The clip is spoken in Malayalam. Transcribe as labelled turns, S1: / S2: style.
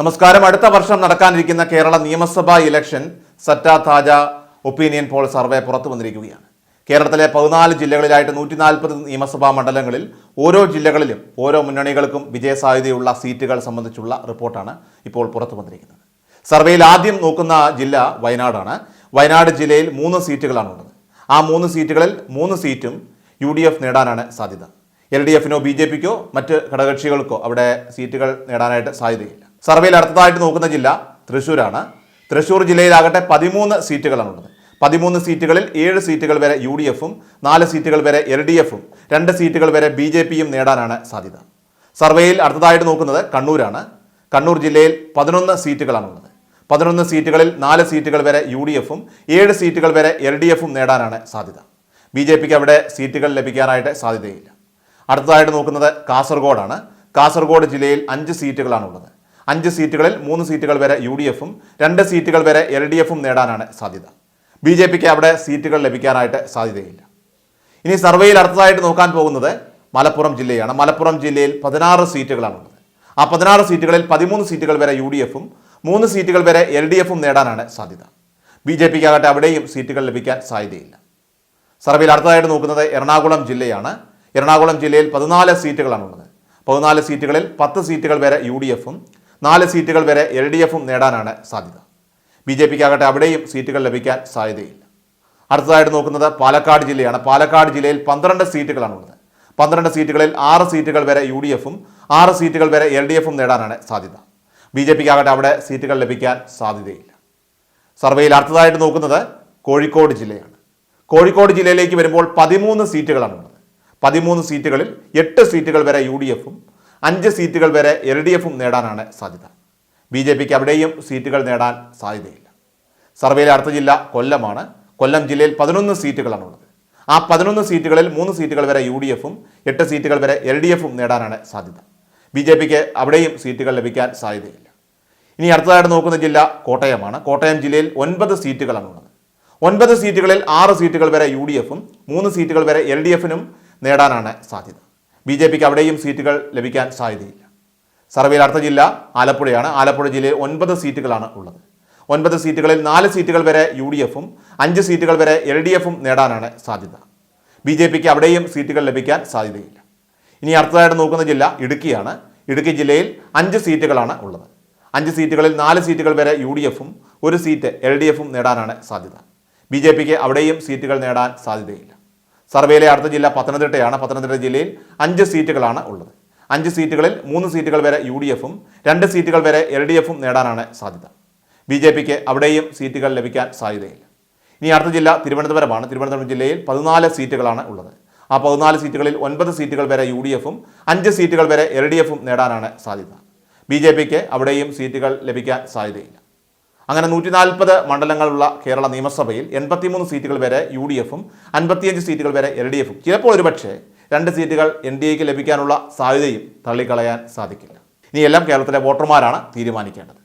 S1: നമസ്കാരം. അടുത്ത വർഷം നടക്കാനിരിക്കുന്ന കേരള നിയമസഭാ ഇലക്ഷൻ സറ്റ താജ ഒപ്പീനിയൻ പോൾ സർവേ പുറത്തു വന്നിരിക്കുകയാണ്. കേരളത്തിലെ പതിനാല് ജില്ലകളിലായിട്ട് നൂറ്റി നാൽപ്പത് നിയമസഭാ മണ്ഡലങ്ങളിൽ ഓരോ ജില്ലകളിലും ഓരോ മുന്നണികൾക്കും വിജയസാധ്യതയുള്ള സീറ്റുകൾ സംബന്ധിച്ചുള്ള റിപ്പോർട്ടാണ് ഇപ്പോൾ പുറത്തു വന്നിരിക്കുന്നത്. സർവേയിൽ ആദ്യം നോക്കുന്ന ജില്ല വയനാടാണ്. വയനാട് ജില്ലയിൽ മൂന്ന് സീറ്റുകളാണ് ഉള്ളത് ആ മൂന്ന് സീറ്റുകളിൽ മൂന്ന് സീറ്റും യു ഡി എഫ് നേടാനാണ് സാധ്യത. എൽ ഡി എഫിനോ ബി ജെ പിക്കോ മറ്റ് ഘടകകക്ഷികൾക്കോ അവിടെ സീറ്റുകൾ നേടാനായിട്ട് സാധ്യതയില്ല. സർവേയിൽ അടുത്തതായിട്ട് നോക്കുന്ന ജില്ല തൃശ്ശൂരാണ്. തൃശ്ശൂർ ജില്ലയിലാകട്ടെ പതിമൂന്ന് സീറ്റുകളാണ് ഉള്ളത്. പതിമൂന്ന് സീറ്റുകളിൽ ഏഴ് സീറ്റുകൾ വരെ യു ഡി എഫും നാല് സീറ്റുകൾ വരെ എൽ ഡി എഫും രണ്ട് സീറ്റുകൾ വരെ ബി ജെ പിയും നേടാനാണ് സാധ്യത. സർവേയിൽ അടുത്തതായിട്ട് നോക്കുന്നത് കണ്ണൂരാണ്. കണ്ണൂർ ജില്ലയിൽ പതിനൊന്ന് സീറ്റുകളാണുള്ളത് പതിനൊന്ന് സീറ്റുകളിൽ നാല് സീറ്റുകൾ വരെ യു ഡി എഫും ഏഴ് സീറ്റുകൾ വരെ എൽ ഡി എഫും നേടാനാണ് സാധ്യത. ബി ജെ പിക്ക് അവിടെ സീറ്റുകൾ ലഭിക്കാനായിട്ട് സാധ്യതയില്ല. അടുത്തതായിട്ട് നോക്കുന്നത് കാസർഗോഡാണ്. കാസർഗോഡ് ജില്ലയിൽ അഞ്ച് സീറ്റുകളാണുള്ളത് അഞ്ച് സീറ്റുകളിൽ മൂന്ന് സീറ്റുകൾ വരെ യു ഡി എഫും രണ്ട് സീറ്റുകൾ വരെ എൽ ഡി എഫും നേടാനാണ് സാധ്യത. ബി ജെ പിക്ക് അവിടെ സീറ്റുകൾ ലഭിക്കാനായിട്ട് സാധ്യതയില്ല. ഇനി സർവേയിൽ അടുത്തതായിട്ട് നോക്കാൻ പോകുന്നത് മലപ്പുറം ജില്ലയാണ്. മലപ്പുറം ജില്ലയിൽ പതിനാറ് സീറ്റുകളാണുള്ളത്. ആ പതിനാറ് സീറ്റുകളിൽ പതിമൂന്ന് സീറ്റുകൾ വരെ യു ഡി എഫും മൂന്ന് സീറ്റുകൾ വരെ എൽ ഡി എഫും നേടാനാണ് സാധ്യത. ബി ജെ പിക്ക് ആകട്ടെ അവിടെയും സീറ്റുകൾ ലഭിക്കാൻ സാധ്യതയില്ല. സർവേയിൽ അടുത്തതായിട്ട് നോക്കുന്നത് എറണാകുളം ജില്ലയാണ്. എറണാകുളം ജില്ലയിൽ പതിനാല് സീറ്റുകളാണുള്ളത്. പതിനാല് സീറ്റുകളിൽ പത്ത് സീറ്റുകൾ വരെ യു ഡി എഫും നാല് സീറ്റുകൾ വരെ എൽ ഡി എഫും നേടാനാണ് സാധ്യത. ബി ജെ പിക്ക് ആകട്ടെ അവിടെയും സീറ്റുകൾ ലഭിക്കാൻ സാധ്യതയില്ല. അടുത്തതായിട്ട് നോക്കുന്നത് പാലക്കാട് ജില്ലയാണ്. പാലക്കാട് ജില്ലയിൽ പന്ത്രണ്ട് സീറ്റുകളാണുള്ളത് പന്ത്രണ്ട് സീറ്റുകളിൽ ആറ് സീറ്റുകൾ വരെ യു ഡി എഫും ആറ് സീറ്റുകൾ വരെ എൽ ഡി എഫും നേടാനാണ് സാധ്യത. ബി ജെ പിക്ക് ആകട്ടെ അവിടെ സീറ്റുകൾ ലഭിക്കാൻ സാധ്യതയില്ല. സർവേയിൽ അടുത്തതായിട്ട് നോക്കുന്നത് കോഴിക്കോട് ജില്ലയാണ്. കോഴിക്കോട് ജില്ലയിലേക്ക് വരുമ്പോൾ പതിമൂന്ന് സീറ്റുകളാണുള്ളത് പതിമൂന്ന് സീറ്റുകളിൽ എട്ട് സീറ്റുകൾ വരെ യു ഡി എഫും അഞ്ച് സീറ്റുകൾ വരെ എൽ ഡി എഫും നേടാനാണ് സാധ്യത. ബി ജെ പിക്ക് അവിടെയും സീറ്റുകൾ നേടാൻ സാധ്യതയില്ല. സർവേയിലെ അടുത്ത ജില്ല കൊല്ലമാണ്. കൊല്ലം ജില്ലയിൽ പതിനൊന്ന് സീറ്റുകളാണുള്ളത് ആ പതിനൊന്ന് സീറ്റുകളിൽ മൂന്ന് സീറ്റുകൾ വരെ യു ഡി എഫും എട്ട് സീറ്റുകൾ വരെ എൽ ഡി എഫും നേടാനാണ് സാധ്യത. ബി ജെ പിക്ക് അവിടെയും സീറ്റുകൾ ലഭിക്കാൻ സാധ്യതയില്ല. ഇനി അടുത്തതായിട്ട് നോക്കുന്ന ജില്ല കോട്ടയമാണ്. കോട്ടയം ജില്ലയിൽ ഒൻപത് സീറ്റുകളാണുള്ളത് ഒൻപത് സീറ്റുകളിൽ ആറ് സീറ്റുകൾ വരെ യു ഡി എഫും മൂന്ന് സീറ്റുകൾ വരെ എൽ ഡി എഫിനും നേടാനാണ് സാധ്യത. ബി ജെ പിക്ക് അവിടെയും സീറ്റുകൾ ലഭിക്കാൻ സാധ്യതയില്ല. സർവേയിൽ അടുത്ത ജില്ല ആലപ്പുഴയാണ്. ആലപ്പുഴ ജില്ലയിൽ ഒൻപത് സീറ്റുകളാണ് ഉള്ളത്. ഒൻപത് സീറ്റുകളിൽ നാല് സീറ്റുകൾ വരെ യു ഡി എഫും അഞ്ച് സീറ്റുകൾ വരെ എൽ ഡി എഫും നേടാനാണ് സാധ്യത. ബി ജെ പിക്ക് അവിടെയും സീറ്റുകൾ ലഭിക്കാൻ സാധ്യതയില്ല. ഇനി അടുത്തതായിട്ട് നോക്കുന്ന ജില്ല ഇടുക്കിയാണ്. ഇടുക്കി ജില്ലയിൽ അഞ്ച് സീറ്റുകളാണ് ഉള്ളത്. അഞ്ച് സീറ്റുകളിൽ നാല് സീറ്റുകൾ വരെ യു ഡി എഫും ഒരു സീറ്റ് എൽ ഡി എഫും നേടാനാണ് സാധ്യത. ബി ജെ പിക്ക് അവിടെയും സീറ്റുകൾ നേടാൻ സാധ്യതയില്ല. സർവേയിലെ അടുത്ത ജില്ല പത്തനംതിട്ടയാണ്. പത്തനംതിട്ട ജില്ലയിൽ അഞ്ച് സീറ്റുകളാണ് ഉള്ളത്. അഞ്ച് സീറ്റുകളിൽ മൂന്ന് സീറ്റുകൾ വരെ യു ഡി എഫും രണ്ട് സീറ്റുകൾ വരെ എൽ ഡി എഫും നേടാനാണ് സാധ്യത. ബി ജെ പിക്ക് അവിടെയും സീറ്റുകൾ ലഭിക്കാൻ സാധ്യതയില്ല. ഇനി അടുത്ത ജില്ല തിരുവനന്തപുരമാണ്. തിരുവനന്തപുരം ജില്ലയിൽ പതിനാല് സീറ്റുകളാണ് ഉള്ളത്. ആ പതിനാല് സീറ്റുകളിൽ ഒൻപത് സീറ്റുകൾ വരെ യു ഡി എഫും അഞ്ച് സീറ്റുകൾ വരെ എൽ ഡി എഫും നേടാനാണ് സാധ്യത. ബി ജെ പിക്ക് അവിടെയും സീറ്റുകൾ ലഭിക്കാൻ സാധ്യതയില്ല. അങ്ങനെ നൂറ്റി നാൽപ്പത് മണ്ഡലങ്ങളുള്ള കേരള നിയമസഭയിൽ എൺപത്തിമൂന്ന് സീറ്റുകൾ വരെ യു ഡി എഫും അൻപത്തിയഞ്ച് സീറ്റുകൾ വരെ എൽ ഡി എഫും ചിലപ്പോൾ ഒരുപക്ഷെ രണ്ട് സീറ്റുകൾ എൻ ഡി എക്ക് ലഭിക്കാനുള്ള സാധ്യതയും തള്ളിക്കളയാൻ സാധിക്കില്ല. ഇനിയെല്ലാം കേരളത്തിലെ വോട്ടർമാരാണ് തീരുമാനിക്കേണ്ടത്.